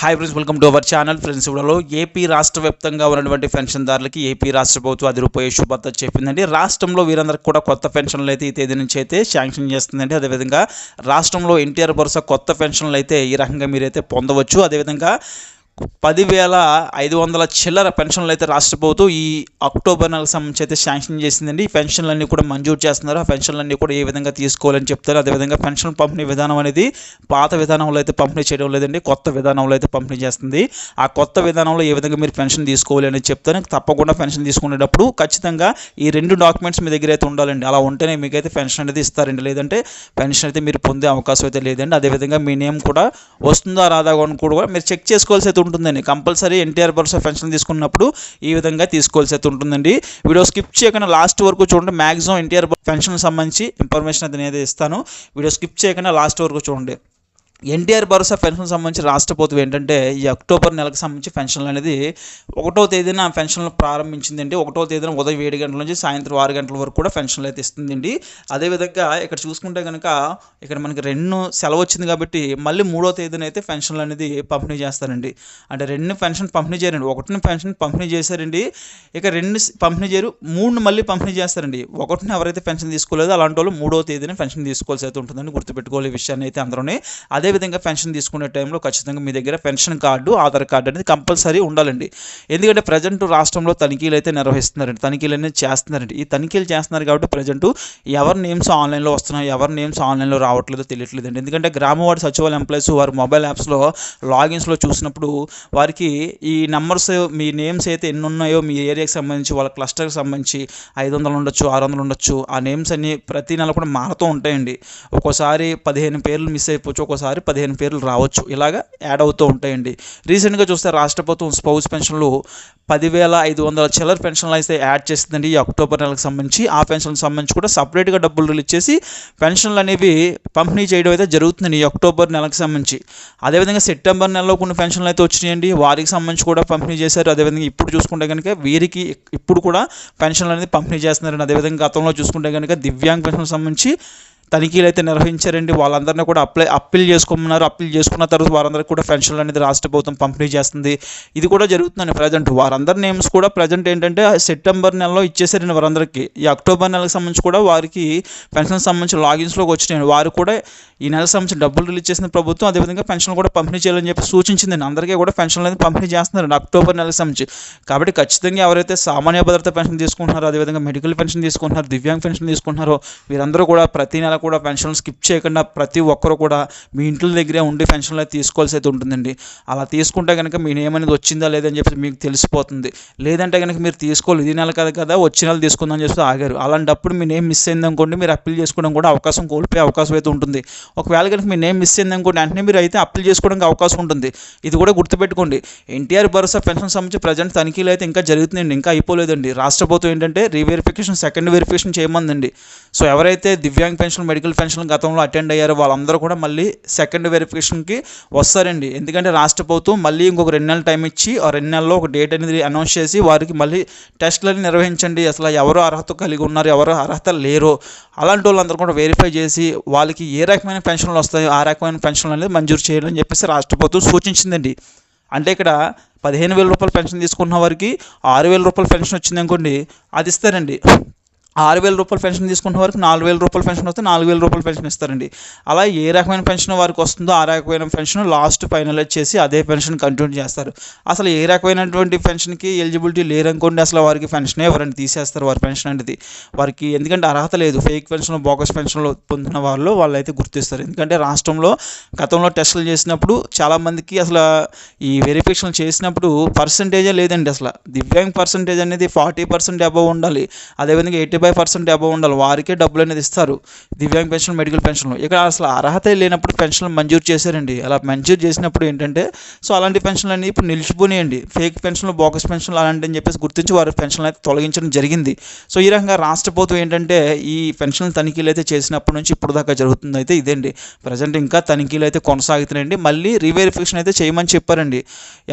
Hi friends welcome to our channel friends ఇవ్వడంలో AP రాష్ట్ర వ్యాప్తంగా ఉన్నటువంటి పెన్షన్దారులకి ఏపీ రాష్ట్ర ప్రభుత్వం అది రూపాయి శుభార్త చెప్పిందండి. రాష్ట్రంలో వీరందరికీ కూడా కొత్త పెన్షన్లు అయితే ఈ తేదీ నుంచి అయితే శాంక్షన్ చేస్తుందండి. అదేవిధంగా రాష్ట్రంలో ఎన్టీఆర్ భరోసా కొత్త పెన్షన్లు అయితే ఈ రకంగా మీరైతే పొందవచ్చు. అదేవిధంగా పదివేల ఐదు వందల చిల్లర పెన్షన్లు అయితే రాష్ట్ర ప్రభుత్వం ఈ అక్టోబర్ నెలకు సంబంధించి అయితే శాంక్షన్ చేసిందండి. ఈ పెన్షన్లన్నీ కూడా మంజూరు చేస్తున్నారు. ఆ పెన్షన్లన్నీ కూడా ఏ విధంగా తీసుకోవాలని చెప్తారు. అదేవిధంగా పెన్షన్ పంపిణీ విధానం అనేది పాత విధానంలో అయితే పంపిణీ చేయడం లేదండి. కొత్త విధానంలో అయితే పంపిణీ చేస్తుంది. ఆ కొత్త విధానంలో ఏ విధంగా మీరు పెన్షన్ తీసుకోవాలి అనేది చెప్తాను తప్పకుండా పెన్షన్ తీసుకునేటప్పుడు ఖచ్చితంగా ఈ రెండు డాక్యుమెంట్స్ మీ దగ్గర అయితే ఉండాలండి. అలా ఉంటేనే మీకైతే పెన్షన్ అనేది ఇస్తారండి. లేదంటే పెన్షన్ అయితే మీరు పొందే అవకాశం అయితే లేదండి. అదేవిధంగా మీ నేమ్ కూడా వస్తుందా రాదా అని కూడా మీరు చెక్ చేసుకోవాల్సి అయితే ఉంటుందండి. కంపల్సరీ ఎన్టీఆర్ భరోసా పెన్షన్ తీసుకున్నప్పుడు ఈ విధంగా తీసుకోవాల్సి అయితే ఉంటుందండి. వీడియో స్కిప్ చేయకుండా లాస్ట్ వరకు చూడండి. మ్యాక్సిమం ఎన్టీఆర్ పెన్షన్ సంబంధించి ఇన్ఫర్మేషన్ అయితే నేను ఇస్తాను. వీడియో స్కిప్ చేయకుండా లాస్ట్ వరకు చూడండి. ఎన్టీఆర్ భరోసా పెన్షన్ సంబంధించి రాష్ట్ర ప్రభుత్వం ఏంటంటే ఈ అక్టోబర్ నెలకు సంబంధించి పెన్షన్లు అనేది ఒకటో తేదీన పెన్షన్లు ప్రారంభించిందండి. ఒకటో తేదీన ఉదయం ఏడు గంటల నుంచి సాయంత్రం ఆరు గంటల వరకు కూడా పెన్షన్లు అయితే ఇస్తుందండి. అదేవిధంగా ఇక్కడ చూసుకుంటే కనుక ఇక్కడ మనకి రెండు సెలవు వచ్చింది కాబట్టి మళ్ళీ మూడో తేదీన అయితే పెన్షన్లు అనేది పంపిణీ చేస్తారండి. అంటే రెండు పెన్షన్ పంపిణీ చేయరండి. ఒకటిని పెన్షన్ పంపిణీ చేశారండి. ఇక రెండు పంపిణీ చేయరు మూడుని మళ్ళీ పంపిణీ చేస్తారండి. ఒకటిని ఎవరైతే పెన్షన్ తీసుకోలేదో అలాంటి వాళ్ళు మూడో తేదీన పెన్షన్ తీసుకోవాల్సి అయితే ఉంటుందని గుర్తుపెట్టుకోవాలి ఈ విషయాన్ని అయితే అందరూనే. అదేవిధంగా పెన్షన్ తీసుకునే టైంలో ఖచ్చితంగా మీ దగ్గర పెన్షన్ కార్డు ఆధార్ కార్డు అనేది కంపల్సరీ ఉండాలండి. ఎందుకంటే ప్రజెంట్ రాష్ట్రంలో తనిఖీలు అయితే నిర్వహిస్తున్నారండి. తనిఖీలు అనేది చేస్తున్నారండి. ఈ తనిఖీలు చేస్తున్నారు కాబట్టి ప్రజెంట్ ఎవరి నేమ్స్ ఆన్లైన్లో వస్తున్నాయి ఎవరి నేమ్స్ ఆన్లైన్లో రావట్లేదో తెలియట్లేదండి. ఎందుకంటే గ్రామవార్డు సచివాలయ ఎంప్లాయీస్ వారి మొబైల్ యాప్స్లో లాగిన్స్లో చూసినప్పుడు వారికి ఈ నెంబర్స్ మీ నేమ్స్ అయితే ఎన్ని ఉన్నాయో మీ ఏరియాకి సంబంధించి వాళ్ళ క్లస్టర్కి సంబంధించి ఐదు వందలు ఉండొచ్చు ఆరు వందలు ఉండొచ్చు. ఆ నేమ్స్ అన్ని ప్రతి నెల కూడా మారుతూ ఉంటాయండి. ఒక్కోసారి పదిహేను పేర్లు మిస్ అయిపోవచ్చు. ఒక్కోసారి పదిహేను పేర్లు రావచ్చు. ఇలాగా యాడ్ అవుతూ ఉంటాయండి. రీసెంట్గా చూస్తే రాష్ట్ర ప్రభుత్వం స్పౌస్ పెన్షన్లు పదివేల ఐదు వందల చిల్లర పెన్షన్లు అయితే యాడ్ చేస్తుందండి ఈ అక్టోబర్ నెలకు సంబంధించి. ఆ పెన్షన్కి సంబంధించి కూడా సపరేట్గా డబ్బులు రిలీజ్ చేసి పెన్షన్లు అనేవి పంపిణీ చేయడం అయితే జరుగుతుందండి ఈ అక్టోబర్ నెలకు సంబంధించి. అదేవిధంగా సెప్టెంబర్ నెలలో కొన్ని పెన్షన్లు అయితే వచ్చినాయండి. వారికి సంబంధించి కూడా పంపిణీ చేశారు. అదేవిధంగా ఇప్పుడు చూసుకుంటే కనుక వీరికి ఇప్పుడు కూడా పెన్షన్లు అనేది పంపిణీ చేస్తున్నారండి. అదేవిధంగా గతంలో చూసుకుంటే కనుక దివ్యాంగ్ పెన్షన్ సంబంధించి తనిఖీలు అయితే నిర్వహించారండి. వాళ్ళందరినీ కూడా అప్లై అప్పీల్ చేసుకోమన్నారు. అప్పీల్ చేసుకున్న తర్వాత వారందరికీ కూడా పెన్షన్లు అనేది రాష్ట్ర ప్రభుత్వం పంపిణీ చేస్తుంది. ఇది కూడా జరుగుతుందండి ప్రజెంట్. వారందరి నేమ్స్ కూడా ప్రజెంట్ ఏంటంటే సెప్టెంబర్ నెలలో ఇచ్చేసారండి వారందరికీ. ఈ అక్టోబర్ నెలకు సంబంధించి కూడా వారికి పెన్షన్ సంబంధించి లాగిన్స్లోకి వచ్చినాయండి. వారు కూడా ఈ నెలకు సంబంధించి డబ్బులు రిలీజ్ చేసిన ప్రభుత్వం అదేవిధంగా పెన్షన్ కూడా పంపిణీ చేయాలని చెప్పి సూచించిందండి. అందరికీ కూడా పెన్షన్లు అనేది పంపిణీ చేస్తున్నారండి అక్టోబర్ నెలకు సంబంధించి. కాబట్టి ఖచ్చితంగా ఎవరైతే సామాన్య భద్రత పెన్షన్ తీసుకుంటున్నారో అదేవిధంగా మెడికల్ పెన్షన్ తీసుకుంటున్నారో దివ్యాంగ్ పెన్షన్ తీసుకుంటున్నారో వీరందరూ కూడా ప్రతి నెల కూడా పెన్షన్లు స్కిప్ చేయకుండా ప్రతి ఒక్కరు కూడా మీ ఇంట్లో దగ్గరే ఉండి పెన్షన్లు అయితే తీసుకోవాల్సి అయితే ఉంటుందండి. అలా తీసుకుంటే కనుక మీ నేమ్ అనేది వచ్చిందా లేదని చెప్పి మీకు తెలిసిపోతుంది. లేదంటే కనుక మీరు తీసుకోవాలి ఇది నెల కదా కదా వచ్చే నెల తీసుకుందని చెప్పి ఆగారు. అలాంటప్పుడు మీ నేమ్ మిస్ అయింది అనుకోండి మీరు అప్పీల్ చేసుకోవడం కూడా అవకాశం కోల్పోయే అవకాశం అయితే ఉంటుంది. ఒకవేళ కనుక మీ నేమ్ మిస్ అయింది అనుకోండి వెంటనే మీరు అయితే అప్పీల్ చేసుకోవడానికి అవకాశం ఉంటుంది. ఇది కూడా గుర్తుపెట్టుకోండి. ఎన్టీఆర్ భరోసా పెన్షన్ సంబంధించి ప్రజెంట్ తనిఖీలు అయితే ఇంకా జరుగుతుందండి ఇంకా అయిపోలేదండి. రాష్ట్ర ప్రభుత్వం ఏంటంటే రీవెరిఫికేషన్ సెకండ్ వెరిఫికేషన్ చేయమందండి. సో ఎవరైతే దివ్యాంగ్ పెన్షన్ మెడికల్ పెన్షన్ గతంలో అటెండ్ అయ్యారు. వాళ్ళందరూ కూడా మళ్ళీ సెకండ్ వెరిఫికేషన్కి వస్తారండి. ఎందుకంటే రాష్ట్ర ప్రభుత్వం మళ్ళీ ఇంకొక రెండు నెలలు టైం ఇచ్చి ఆ రెండు నెలల్లో ఒక డేట్ అనేది అనౌన్స్ చేసి వారికి మళ్ళీ టెస్ట్లని నిర్వహించండి. అసలు ఎవరు అర్హత కలిగి ఉన్నారు ఎవరు అర్హత లేరు. అలాంటి వాళ్ళందరూ కూడా వెరిఫై చేసి వాళ్ళకి ఏ రకమైన పెన్షన్లు వస్తాయో ఆ రకమైన పెన్షన్లు అనేది మంజూరు చేయాలని చెప్పేసి రాష్ట్ర ప్రభుత్వం సూచించిందండి. అంటే ఇక్కడ పదిహేను వేల రూపాయల పెన్షన్ తీసుకున్న వారికి ఆరు వేల రూపాయల పెన్షన్ వచ్చింది అనుకోండి అది ఇస్తారండి. ఆరు వేల రూపాయల పెన్షన్ తీసుకున్న వారికి నాలుగు వేల రూపాయల పెన్షన్ వస్తే నాలుగు వేల రూపాయల పెన్షన్ ఇస్తారండి. అలా ఏ రకమైన పెన్షన్ వారికి వస్తుందో ఆ రకమైన పెన్షన్ లాస్ట్ ఫైనలైజ్ చేసి అదే పెన్షన్ కంటిన్యూ చేస్తారు. అసలు ఏ రకమైనటువంటి పెన్షన్కి ఎలిజిబిలిటీ లేరనుకోండి అసలు వారికి పెన్షనే ఎవరైనా తీసేస్తారు వారి పెన్షన్ అనేది. వారికి ఎందుకంటే అర్హత లేదు. ఫేక్ పెన్షన్ బోగస్ పెన్షన్లు పొందిన వాళ్ళు వాళ్ళు అయితే గుర్తిస్తారు. ఎందుకంటే రాష్ట్రంలో గతంలో టెస్టులు చేసినప్పుడు చాలామందికి అసలు ఈ వెరిఫికేషన్ చేసినప్పుడు పర్సంటేజే లేదండి అసలు. దివ్యాంగ్ పర్సంటేజ్ అనేది ఫార్టీ పర్సెంట్ అబవ్ ఉండాలి. అదేవిధంగా ఎయిటీ ఫైవ్ పర్సెంట్ అబవ్ ఉండాలి. వారికే డబ్బులు అనేది ఇస్తారు. దివ్యాంగ్ పెన్షన్ మెడికల్ పెన్షన్లు. ఇక్కడ అసలు అర్హత లేనప్పుడు పెన్షన్లు మంజూరు చేశారండి. అలా మంజూరు చేసినప్పుడు ఏంటంటే సో అలాంటి పెన్షన్లు అన్నీ ఇప్పుడు నిలిచిపోయినాయండి. ఫేక్ పెన్షన్లు బోకస్ పెన్షన్లు అలాంటి అని చెప్పేసి గుర్తించి వారి పెన్షన్లు అయితే తొలగించడం జరిగింది. సో ఈ రకంగా రాష్ట్ర ప్రభుత్వం ఏంటంటే ఈ పెన్షన్ తనిఖీలు అయితే చేసినప్పటి నుంచి ఇప్పుడు దాకా జరుగుతుంది అయితే ఇదేండి. ప్రజెంట్ ఇంకా తనిఖీలు అయితే కొనసాగుతున్నాయండి. మళ్ళీ రీవెరిఫికేషన్ అయితే చేయమని చెప్పారండి.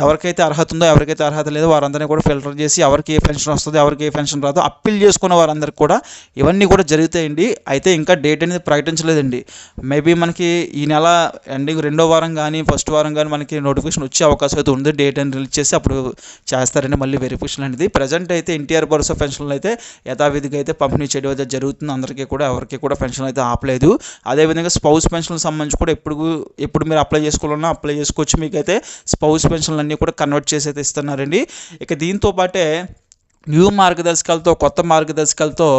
ఎవరికైతే అర్హత ఉందో ఎవరికైతే అర్హత లేదో వారందరినీ కూడా ఫిల్టర్ చేసి ఎవరికి ఏ పెన్షన్ వస్తుందో ఎవరికి ఏ పెన్షన్ రాదో అప్పీల్ చేసుకున్న వారందరికీ కూడా ఇవన్నీ కూడా జరుగుతాయండి. అయితే ఇంకా డేట్ అనేది ప్రకటించలేదండి. మేబీ మనకి ఈ నెల ఎండింగ్ రెండో వారం కానీ ఫస్ట్ వారం కానీ మనకి నోటిఫికేషన్ వచ్చే అవకాశం అయితే ఉంది. డేట్ అని రిలీజ్ చేసి అప్పుడు చేస్తారండి మళ్ళీ వెరిఫికేషన్ అనేది. ప్రజెంట్ అయితే ఎన్టీఆర్ భరోసా పెన్షన్లు అయితే యథావిధిగా అయితే పంపిణీ చేయడం అయితే జరుగుతుంది. అందరికీ కూడా ఎవరికి కూడా పెన్షన్ అయితే ఆపలేదు. అదేవిధంగా స్పౌస్ పెన్షన్లకు సంబంధించి కూడా ఎప్పుడు ఎప్పుడు మీరు అప్లై చేసుకోవాలన్నా అప్లై చేసుకోవచ్చు. మీకైతే స్పౌస్ పెన్షన్లు అన్నీ కూడా కన్వర్ట్ చేసి అయితే ఇస్తున్నారండి. ఇక దీంతో పాటే న్యూ మార్గదర్శకాలతో కొత్త మార్గదర్శకాలతో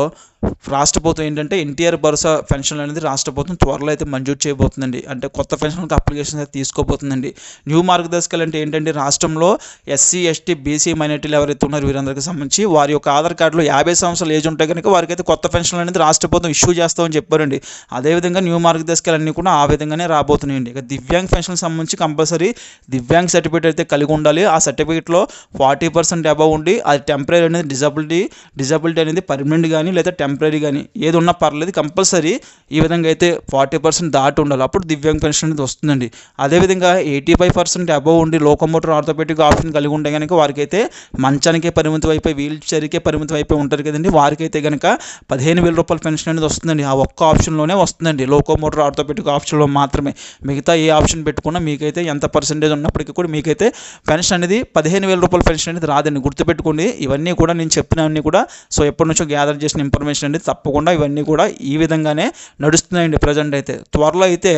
రాష్ట్ర ప్రభుత్వం ఏంటంటే ఎన్టీఆర్ భరోసా పెన్షన్ అనేది రాష్ట్ర ప్రభుత్వం త్వరలో అయితే మంజూరు చేయబోతుందండి. అంటే కొత్త పెన్షన్కి అప్లికేషన్ అయితే తీసుకోబోతుందండి. న్యూ మార్గదర్శకాలు అంటే ఏంటంటే రాష్ట్రంలో ఎస్సీ ఎస్టీ బీసీ మైనార్టీలు ఎవరైతే ఉన్నారో వీరందరికీ సంబంధించి వారి యొక్క ఆధార్ కార్డులో యాభై సంవత్సరాలు ఏజ్ ఉంటే కనుక వారికి అయితే కొత్త పెన్షన్లు అనేది రాష్ట్ర ప్రభుత్వం ఇష్యూ చేస్తామని చెప్పారండి. అదేవిధంగా న్యూ మార్గదర్శకాలు అన్నీ కూడా ఆ విధంగానే రాబోతున్నాయండి. ఇక దివ్యాంగ్ పెన్షన్ సంబంధించి కంపల్సరీ దివ్యాంగ్ సర్టిఫికేట్ అయితే కలిగి ఉండాలి. ఆ సర్టిఫికేట్లో ఫార్టీ పర్సెంట్ అబవ్ ఉండి అది టెంపరీ అనేది డిజబిలిటీ డిజబిలిటీ అనేది పర్మనెంట్ కానీ లేదా టెంపరీ కానీ ఏది ఉన్నా పర్లేదు కంపల్సరీ ఈ విధంగా అయితే ఫార్టీ పర్సెంట్ దాటి ఉండాలి. అప్పుడు దివ్యాంగ్ పెన్షన్ అనేది వస్తుందండి. అదేవిధంగా ఎయిటీ ఫైవ్ పర్సెంట్ అబవ్ ఉండి లోకమోటర్ ఆర్థోపెటిక్ ఆప్షన్ కలిగి ఉంటే కనుక వారికైతే మంచానికే పరిమితం అయిపోయి వీల్ చైర్కే పరిమితం అయిపోయి ఉంటారు కదండి. వారికైతే కనుక పదిహేను వేల రూపాయల పెన్షన్ అనేది వస్తుందండి. ఆ ఒక్క ఆప్షన్లోనే వస్తుందండి. లోకోమోటర్ ఆర్థోపెటిక్ ఆప్షన్లో మాత్రమే. మిగతా ఏ ఆప్షన్ పెట్టుకున్నా మీకైతే ఎంత పర్సెంటేజ్ ఉన్నప్పటికీ కూడా మీకైతే పెన్షన్ అనేది పదిహేను వేల రూపాయల పెన్షన్ అనేది రాదండి. గుర్తుపెట్టుకోండి. ఇవన్నీ కూడా కూడా నేను చెప్పినవన్నీ కూడా సో ఎప్పటి నుంచో గ్యాదర్ చేసిన ఇన్ఫర్మేషన్ అనేది తప్పకుండా ఇవన్నీ కూడా ఈ విధంగానే నడుస్తున్నాయండి ప్రజెంట్ అయితే. త్వరలో అయితే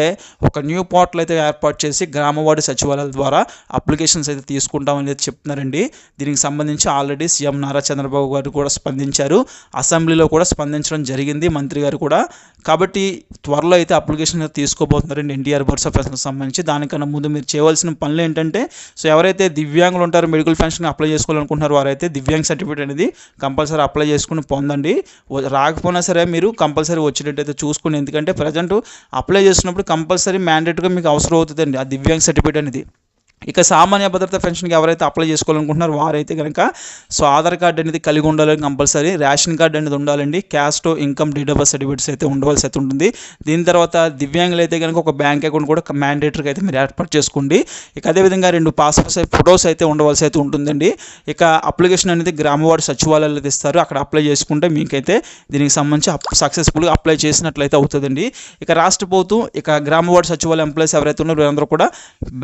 ఒక న్యూ పోర్టల్ అయితే ఏర్పాటు చేసి గ్రామవాడి సచివాలయాల ద్వారా అప్లికేషన్స్ అయితే తీసుకుంటామని అయితే చెప్తున్నారండి. దీనికి సంబంధించి ఆల్రెడీ సీఎం నారా చంద్రబాబు గారు కూడా స్పందించారు. అసెంబ్లీలో కూడా స్పందించడం జరిగింది మంత్రి గారు కూడా. కాబట్టి త్వరలో అయితే అప్లికేషన్ తీసుకోబోతున్నారండి ఎన్టీఆర్ భరోసా పెన్షన్కి సంబంధించి. దానికన్నా ముందు మీరు చేయవలసిన పనులు ఏంటంటే సో ఎవరైతే దివ్యాంగులు ఉంటారో మెడికల్ పెన్షన్ అప్లై చేసుకోవాలనుకుంటున్నారో వారైతే దివ్యాంగ్ సర్టిఫికేట్ అనేది కంపల్సరీ అప్లై చేసుకుని పొందండి. రాకపోయినా సరే మీరు కంపల్సరీ వచ్చేటట్టయితే చూసుకోండి. ఎందుకంటే ప్రజెంట్ అప్లై చేసినప్పుడు కంపల్సరీ మ్యాండేట్గా మీకు అవసరం అవుతుందండి. ఆ దివ్యాంగ్ సర్టిఫికేట్ అనేది. ఇక సామాన్య భద్రత పెన్షన్కి ఎవరైతే అప్లై చేసుకోవాలనుకుంటున్నారో వారైతే కనుక సో ఆధార్ కార్డు అనేది కలిగి ఉండాలని కంపల్సరీ. రేషన్ కార్డు అనేది ఉండాలండి. క్యాస్ట్ ఇన్కమ్ డీటెయిల్స్ సర్టిఫికేట్స్ అయితే ఉండవలసి అయితే ఉంటుంది. దీని తర్వాత దివ్యాంగులు అయితే కనుక ఒక బ్యాంక్ అకౌంట్ కూడా మ్యాండేటరీగా అయితే మీరు ఏర్పాటు చేసుకోండి. ఇక అదేవిధంగా రెండు పాస్పోర్ట్ ఫొటోస్ అయితే ఉండవలసి అయితే ఉంటుందండి. ఇక అప్లికేషన్ అనేది గ్రామవాడి సచివాలయాలు అయితే ఇస్తారు అక్కడ అప్లై చేసుకుంటే మీకైతే దీనికి సంబంధించి సక్సెస్ఫుల్గా అప్లై చేసినట్లయితే అవుతుందండి. ఇక రాష్ట్ర ప్రభుత్వం ఇక గ్రామవాడి సచివాలయ ఎంప్లాయీస్ ఎవరైతే ఉన్నారో వీరందరూ కూడా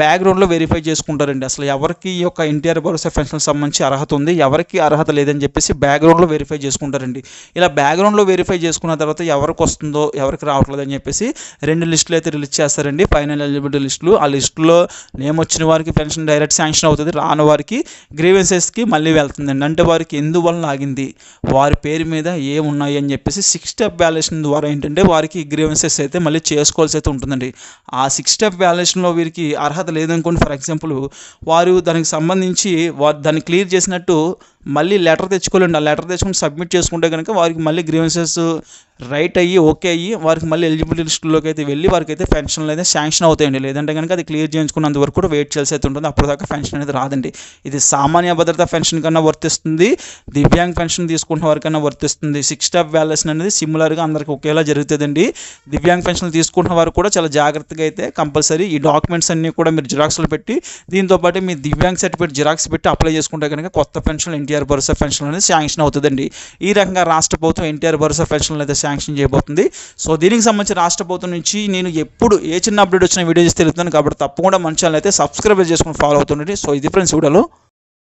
బ్యాక్గ్రౌండ్లో వెరిఫై చేసుకుంటారండి. అసలు ఎవరికి ఈ యొక్క ఎన్టీఆర్ భరోసా పెన్షన్ సంబంధించి అర్హత ఉంది? ఎవరికి అర్హత లేదని చెప్పేసి బ్యాక్గ్రౌండ్లో వెరిఫై చేసుకుంటారండి. ఇలా బ్యాక్గ్రౌండ్లో వెరిఫై చేసుకున్న తర్వాత ఎవరికి వస్తుందో ఎవరికి రావట్లేదని చెప్పేసి రెండు లిస్టులు అయితే రిలీజ్ చేస్తారండి. ఫైనల్ ఎలిజిబిలిటీ లిస్టులు. ఆ లిస్టులో నేమ్ వచ్చిన వారికి పెన్షన్ డైరెక్ట్ శాంక్షన్ అవుతుంది. రాని వారికి గ్రీవెన్సెస్కి మళ్ళీ వెళ్తుందండి. అంటే వారికి ఎందువల్ల ఆగింది? వారి పేరు మీద ఏమున్నాయి అని చెప్పేసి సిక్స్ స్టెప్ వ్యాలేషన్ ద్వారా ఏంటంటే వారికి గ్రీవెన్సెస్ అయితే మళ్ళీ చేసుకోవాల్సి అయితే ఉంటుందండి. ఆ సిక్స్ స్టెప్ వ్యాలేషన్లో వీరికి అర్హత లేదనుకోండి ఫర్ ఎగ్జాంపుల్ వారు దానికి సంబంధించి వారు దాన్ని క్లియర్ చేసినట్టు మళ్ళీ లెటర్ తెచ్చుకోలేండి. ఆ లెటర్ తెచ్చుకుని సబ్మిట్ చేసుకుంటే కనుక వారికి మళ్ళీ గ్రీవెన్సెస్ రైట్ అయ్యి ఓకే అయ్యి వారికి మళ్ళీ ఎలిజిబిలిటీ లిస్టులోకి అయితే వెళ్ళి వారికి అయితే పెన్షన్లు అయితే శాంక్షన్ అవుతాయండి. లేదంటే కనుక అది క్లియర్ చేయించుకున్నంత వరకు కూడా వెయిట్ చేయాల్సి అయితే ఉంటుంది. అప్పుడు దాకా పెన్షన్ అనేది రాదండి. ఇది సామాన్య భద్రత పెన్షన్ కన్నా వర్తిస్తుంది. దివ్యాంగ్ పెన్షన్ తీసుకుంటున్న వారికన్నా వర్తిస్తుంది. సిక్స్ స్టాప్ వ్యాల్యుయేషన్ అనేది సిమిలర్గా అందరికి ఒకేలా జరుగుతుందండి. దివ్యాంగ్ పెన్షన్ తీసుకుంటున్న వారు కూడా చాలా జాగ్రత్తగా అయితే కంపల్సరీ ఈ డాక్యుమెంట్స్ అన్నీ కూడా మీరు జిరాక్స్లో పెట్టి దీంతో పాటు మీ దివ్యాంగ్ సర్టిఫికేట్ జిరాక్స్ పెట్టి అప్లై చేసుకుంటే కనుక కొత్త పెన్షన్ ఎన్టీఆర్ భరోసా పెన్షన్ అనేది శాంక్షన్ అవుతుందండి. ఈ రకంగా రాష్ట్ర ప్రభుత్వం ఎన్టీఆర్ భరోసా పెన్షన్లు అయితే శాంక్షన్ చేయబోతుంది. సో దీనికి సంబంధించి రాష్ట్ర ప్రభుత్వం నుంచి నేను ఎప్పుడు ఏ చిన్న అప్డేట్ వచ్చిన వీడియో చేసి తెలుపుతాను కాబట్టి తప్పకుండా మన ఛానల్ అయితే సబ్స్క్రైబ్ చేసుకుని ఫాలో అవుతుండండి. సో ఇది ఫ్రెండ్స్ వీడియోలో.